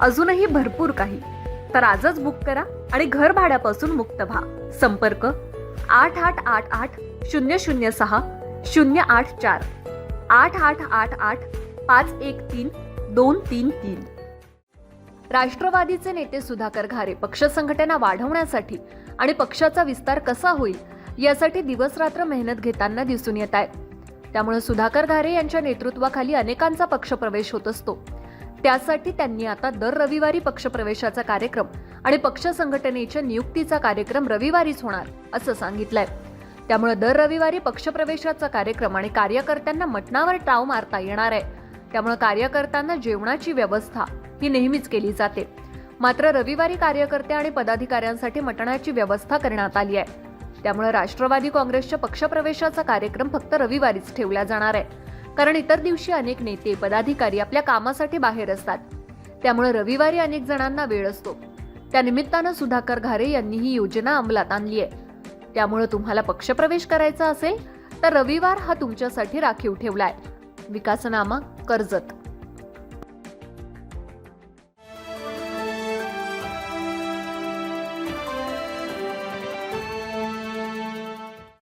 अजूनही भरपूर काही. तर आजच बुक करा आणि घर भाड्यापासून मुक्त व्हा. संपर्क आठ आठ आठ आठ शून्य शून्य सहा शून्य आठ चार. आठ आठ आठ आठ पाच एक तीन दोन तीन तीन. राष्ट्रवादीचे नेते सुधाकर घारे पक्ष संघटना वाढवण्यासाठी आणि पक्षाचा विस्तार कसा होईल यासाठी दिवसरात्र मेहनत घेताना दिसून येत आहे. त्यामुळे सुधाकर घारे यांच्या नेतृत्वाखाली अनेकांचा पक्षप्रवेश होत असतो. त्यासाठी त्यांनी आता दर रविवारी पक्षप्रवेशाचा कार्यक्रम आणि पक्ष संघटनेच्या नियुक्तीचा कार्यक्रम रविवारीच होणार असं सांगितलंय. त्यामुळे दर रविवारी पक्षप्रवेशाचा कार्यक्रम आणि कार्यकर्त्यांना मटणावर टाव मारता येणार आहे. त्यामुळे कार्यकर्त्यांना जेवणाची व्यवस्था ही नेहमीच केली जाते. मात्र रविवारी कार्यकर्ते आणि पदाधिकाऱ्यांसाठी मटणाची व्यवस्था करण्यात आली आहे. त्यामुळे राष्ट्रवादी काँग्रेसच्या पक्षप्रवेशाचा कार्यक्रम फक्त रविवारीच ठेवला जाणार आहे. कारण इतर दिवशी अनेक नेते पदाधिकारी आपल्या कामासाठी बाहेर असतात. त्यामुळे रविवारी अनेक जणांना वेळ असतो. त्या निमित्तानं सुधाकर घारे यांनी ही योजना अंमलात आणली आहे त्यामुळे तुम्हाला पक्षप्रवेश करायचा असेल तर रविवार हा तुमच्यासाठी राखीव ठेवलाय. विकासनामा कर्जत.